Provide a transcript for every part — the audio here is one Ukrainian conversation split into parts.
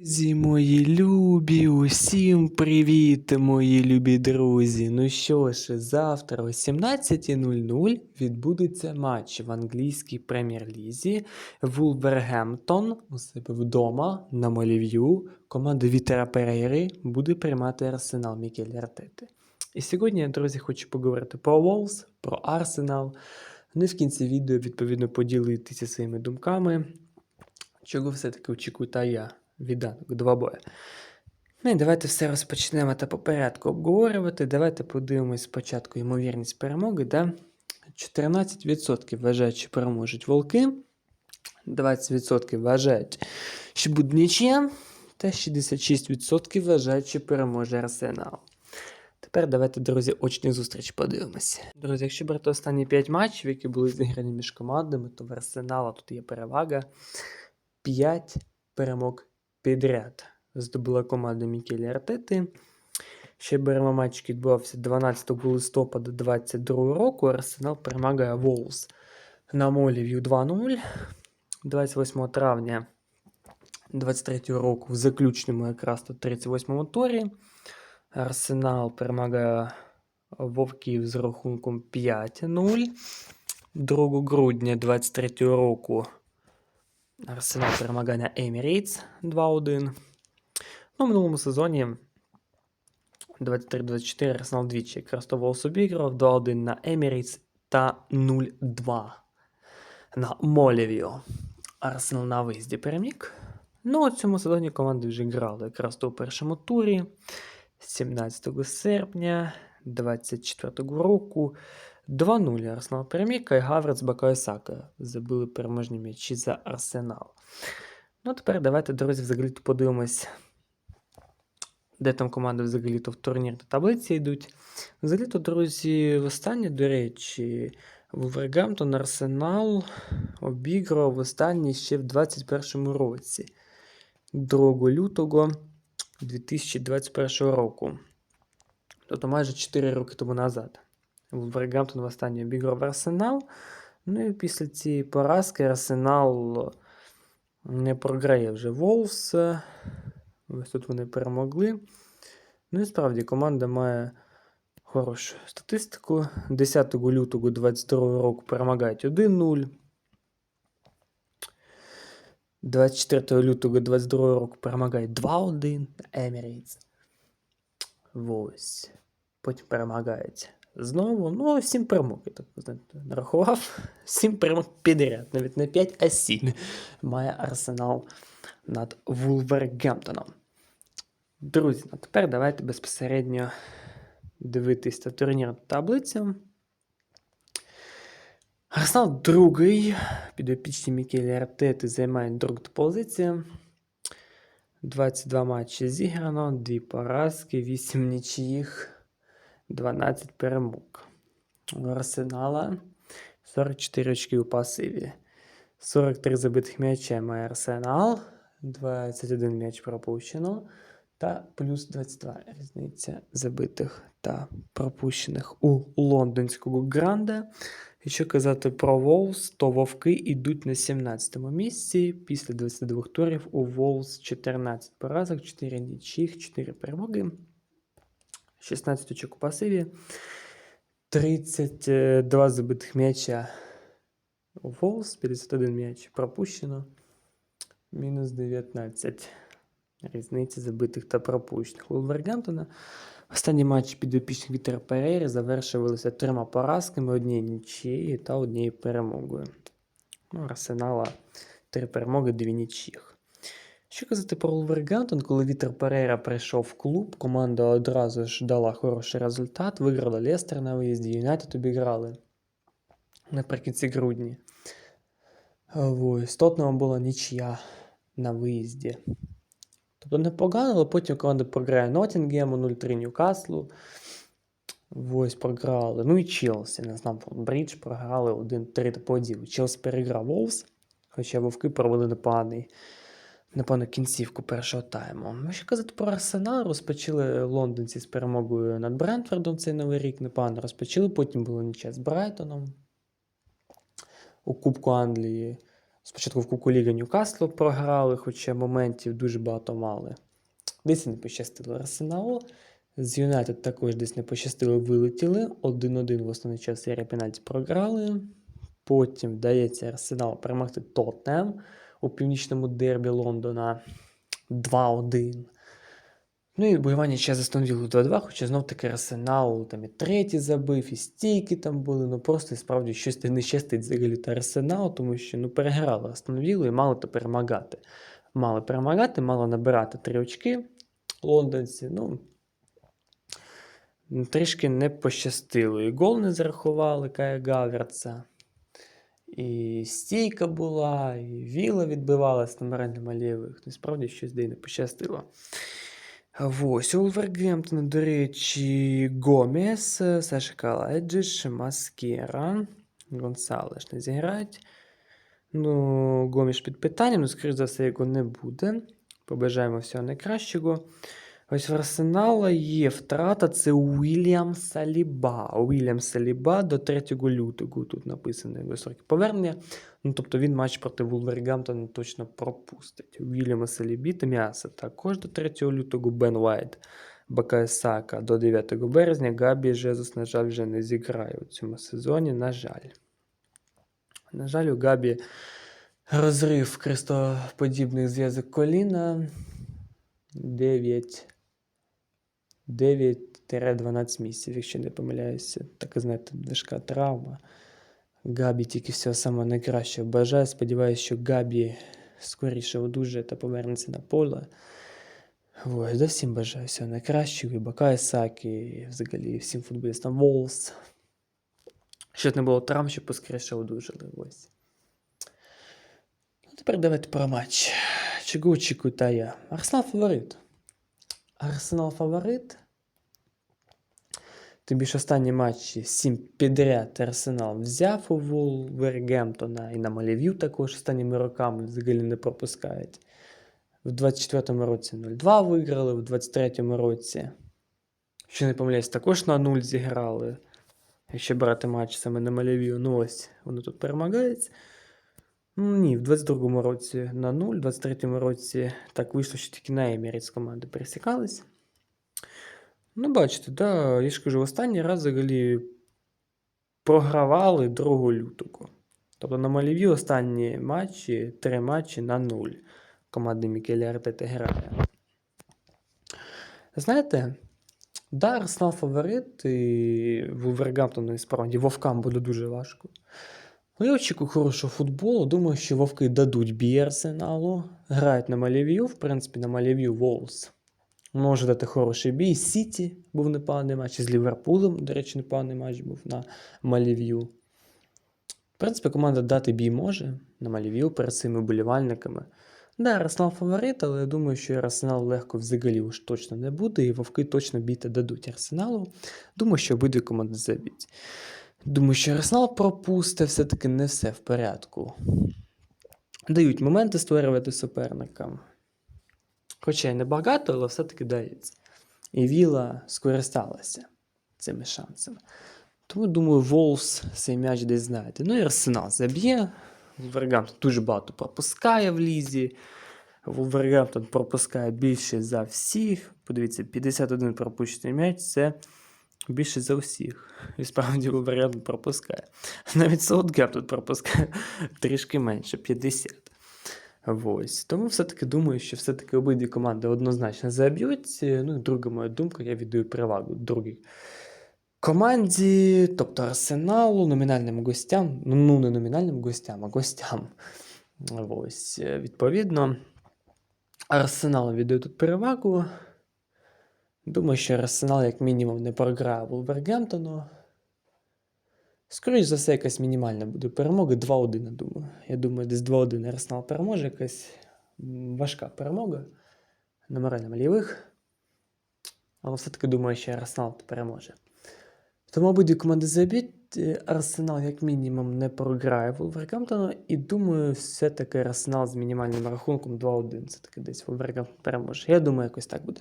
Друзі, мої любі, усім привіт, мої любі друзі. Ну що ж, завтра о 17.00 відбудеться матч в англійській прем'єр-лізі. Вулвергемптон у себе вдома на Молів'ю. Команда Вітера Перейри буде приймати арсенал Мікель Артети. І сьогодні я, друзі, хочу поговорити про Волс, про Арсенал. І в кінці відео, відповідно, поділитися своїми думками. Чого все-таки очікую та я від даного двобою. Ну і давайте все розпочнемо та по порядку обговорювати. Давайте подивимось спочатку ймовірність перемоги. Да? 14% вважають, що переможуть волки, 20% вважають, що буде нічия, та 66% вважають, що переможе Арсенал. Тепер давайте, друзі, очні зустріч подивимося. Друзі, якщо брати останні 5 матчів, які були зіграні між командами, то в Арсенала тут є перевага. 5 перемог підряд здобула команда Мікелі Артети. Ще беремо матч, відбувався 12 листопада 2022 року. Арсенал перемагає Волс на Молів'ю 2-0. 28 травня 2023 року в заключному якраз тут 38-му турі. Арсенал перемагає Вовків з рахунком 5-0. 2 грудня 2023 року Арсенал перемагає на Emirates 2-1. Ну, в минулому сезоні 23-24 Арсенал двічі якраз то Волс обіграв 2-1 на Emirates та 0-2 на Молівіо. Арсенал на виїзді переміг. Ну, у цьому сезоні команди вже грали якраз у першому турі 17 серпня 24 року. 2-0 Арсенал переміг, Кай Гаврец, Бакай Сака забили переможні м'ячі за Арсенал. Ну, тепер давайте, друзі, взагалі подивимось, де там команди взагалі то в турнір та таблиці йдуть. Взагалі то, друзі, востаннє, до речі, Вулвергемптон Арсенал обіграв останній ще в 2021 році, 2 лютого 2021 року. Тобто майже 4 роки тому назад. Вулвергемптон востаннє обіграв Арсенал. Ну і після цієї поразки Арсенал не програє вже Волс. Ось тут вони перемогли. Ну і справді команда має хорошу статистику. 10 лютого 2022 року перемагають 1-0. 24 лютого 2022 року перемагають 2-1 на Emirates. Ось. Потім перемагають знову. Ну, 7 перемог, я так нарахував. 7 перемог підряд, навіть не 5, а 7 має Арсенал над Вулвергемптоном. Друзі, а тепер давайте безпосередньо дивитись на турнірну таблицю. Арсенал другий. Підопічні Мікелі Артети займає другу позицію. 22 матчі зіграно, 2 поразки, 8 нічиїх, 12 перемог. У Арсенала 44 очки у пасиві. 43 забитих м'яча має Арсенал, 21 м'яч пропущено. Та плюс 22 різниця забитих та пропущених у лондонського гранда. Якщо казати про Волс, то вовки йдуть на 17-му місці. Після 22 турів у Волс 14 поразок, 4 нічих, 4 перемоги, 16 очок у пасиві, 32 забитих м'яча у Волс, 51 м'яч пропущено, мінус 19 різниці забитих та пропущених. У Вулвергемптона Останні матчі підопічних Вітера Перейри завершувалися трьома поразками, однією нічією та однією перемогою. Ну, Арсенала три перемоги, дві нічіх. Що казати про Вулвергемптон, коли Вітер Перейра прийшов в клуб, команда одразу ж дала хороший результат, виграла Лестер на виїзді, Юнайтед обіграли наприкінці грудні. Ось, Тотнема була нічия на виїзді. Тобто непогано, але потім команда програє Ноттінгему 0-3 Ньюкаслу. Ось програли. Ну і Челсі. Не знаю, Брідж програли 1-3 по поділу. Челсі переграв Волс, хоча вовки провели непоганий, непогану кінцівку першого тайму. Ну, що казати про Арсенал, розпочали лондонці з перемогою над Брентфордом цей новий рік, непогано розпочали, потім було нічия з Брайтоном. У Кубку Англії Спочатку в Кубку Ліги Ньюкаслу програли, хоча моментів дуже багато мали. Десь не пощастило Арсеналу. З Юнайтед також десь не пощастило, вилетіли. 1-1 в основний час серія пенальті програли. Потім вдається Арсенал перемогти Тоттенем у північному дербі Лондона 2-1. Ну і воювання ще за Стонвілу 2-2, хоча знов таки Арсенал там і третій забив, і стійки там були. Ну просто і справді щось не щастить взагалі та Арсенал, тому що ну, переграли Астонвілу і мали то перемагати. Мали перемагати, мали набирати три очки лондонці. Ну, трішки не пощастило. І гол не зарахували Кая Гаверца. І стійка була, і віла відбивалась на Моренема лівих. Ну, справді щось де не пощастило. Ось, у до речі, Гомес, Саша Калайджиш, Маскера, Гонсалеш не зіграють. Ну, Гоміш під питанням, ну, скоріш за все, його не буде. Побажаємо всього найкращого. Ось в Арсенала є втрата, це Уільям Саліба. Уільям Саліба до 3 лютого. Тут написано високе повернення. Ну, тобто він матч проти Вулвергемптона точно пропустить. Уільяма Салібі та М'яса також до 3 лютого. Бен Вайт, Бакай Сака до 9 березня. Габі Жезус, на жаль, вже не зіграє у цьому сезоні. На жаль. На жаль, у Габі розрив крестоподібних зв'язок коліна 9. 9-12 місяців, якщо не помиляюся. Така, знаєте, важка травма. Габі тільки всього самого найкращого бажаю. Сподіваюся, що Габі скоріше одужає та повернеться на поле. Ось, да всім бажаю всього найкращого. І Бакай Сакі, і взагалі всім футболістам Волс. Щоб не було травм, щоб поскоріше одужали. Ось. Ну, тепер давайте про матч. Чого очікуєте я? Арсенал фаворит. Арсенал фаворит. Тим більше останні матчі 7 підряд Арсенал взяв у Вулвергемптона і на Малів'ю також останніми роками взагалі не пропускають. В 24-му році 0-2 виграли, в 23-му році, що не помиляюсь, також на 0 зіграли. Якщо брати матч саме на Малів'ю, ну ось вони тут перемагають. Ні, в 22-му році на 0, в 23-му році так вийшло, що тільки на Еміріт команди пересікались. Ну, бачите, да, я ж кажу, останній раз взагалі програвали 2 лютого. Тобто на Маліві останні матчі, три матчі на 0. Команди Мікеля Артети грає. Знаєте, да, Арсенал фаворит, і Вулвергамптону і справді Вовкам буде дуже важко. Ну, я очікую хорошого футболу. Думаю, що Вовки дадуть бій Арсеналу. Грають на Малів'ю, в принципі, на Малів'ю Волс. Може дати хороший бій. Сіті був непоганий матч. З Ліверпулем, до речі, непоганий матч був на Малів'ю. В принципі, команда дати бій може на Малів'ю перед своїми болівальниками. Да, Арсенал фаворит, але я думаю, що Арсенал легко взагалі уж точно не буде, і вовки точно бійти дадуть Арсеналу. Думаю, що обидві команди заб'ють. Думаю, що Арсенал пропусте, все-таки не все в порядку. Дають моменти створювати суперникам. Хоча й небагато, але все-таки дається. І Віла скористалася цими шансами. Тому, думаю, Волс цей м'яч десь знаєте. Ну і Арсенал заб'є. Вулвергамптон дуже багато пропускає в лізі. Вулвергамптон пропускає більше за всіх. Подивіться, 51 пропущений м'яч це більше за всіх. І справді Вулвергамптон пропускає. Навіть Саутгемптон пропускає трішки менше 50. Ось. Тому все-таки думаю, що все-таки обидві команди однозначно заб'ють. Ну, друга моя думка, я віддаю перевагу другій команді, тобто Арсеналу, номінальним гостям. Ну, ну не номінальним гостям, а гостям. Ось, відповідно, Арсенал віддаю тут перевагу. Думаю, що Арсенал, як мінімум, не програє Вулбергемптону. Скоріше за все, якась мінімальна буде перемога. 2-1, я думаю. Я думаю, десь 2-1 Арсенал переможе, якась важка перемога на моральному лівих. Але все-таки думаю, що Арсенал переможе. Тому обидві команди заб'ють. Арсенал, як мінімум, не програє Вулвергамптону. І думаю, все-таки Арсенал з мінімальним рахунком 2-1. Це таки десь Вулвергамптон переможе. Я думаю, якось так буде.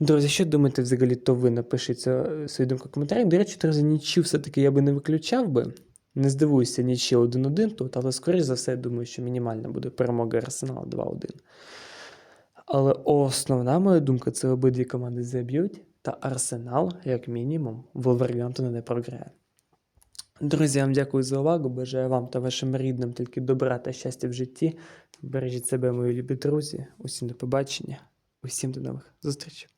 Друзі, що думаєте взагалі, то ви напишіть свою думку в коментарях. До речі, друзі, нічого все-таки я би не виключав би. Не здивуюся нічі 1-1 тут, але скоріш за все, я думаю, що мінімальна буде перемога Арсенала 2-1. Але основна моя думка це обидві команди заб'ють, та Арсенал, як мінімум, Вулвергемптону не програє. Друзі, вам дякую за увагу. Бажаю вам та вашим рідним тільки добра та щастя в житті. Бережіть себе, мої любі друзі. Усім до побачення, усім до нових зустрічей.